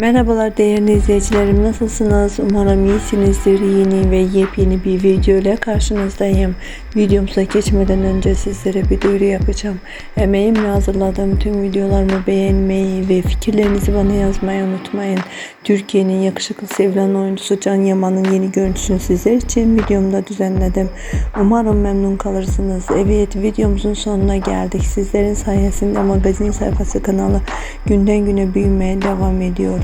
Merhabalar değerli izleyicilerim nasılsınız? Umarım iyisinizdir. Yeni ve yepyeni bir video ile karşınızdayım. Videomuza geçmeden önce sizlere bir duyuru yapacağım. Emeğimle hazırladığım tüm videolarımı beğenmeyi ve fikirlerinizi bana yazmayı unutmayın. Türkiye'nin yakışıklı sevilen oyuncusu Can Yaman'ın yeni görüntüsünü sizler için videomda düzenledim. Umarım memnun kalırsınız. Evet videomuzun sonuna geldik. Sizlerin sayesinde magazin sayfası kanalı günden güne büyümeye devam ediyor.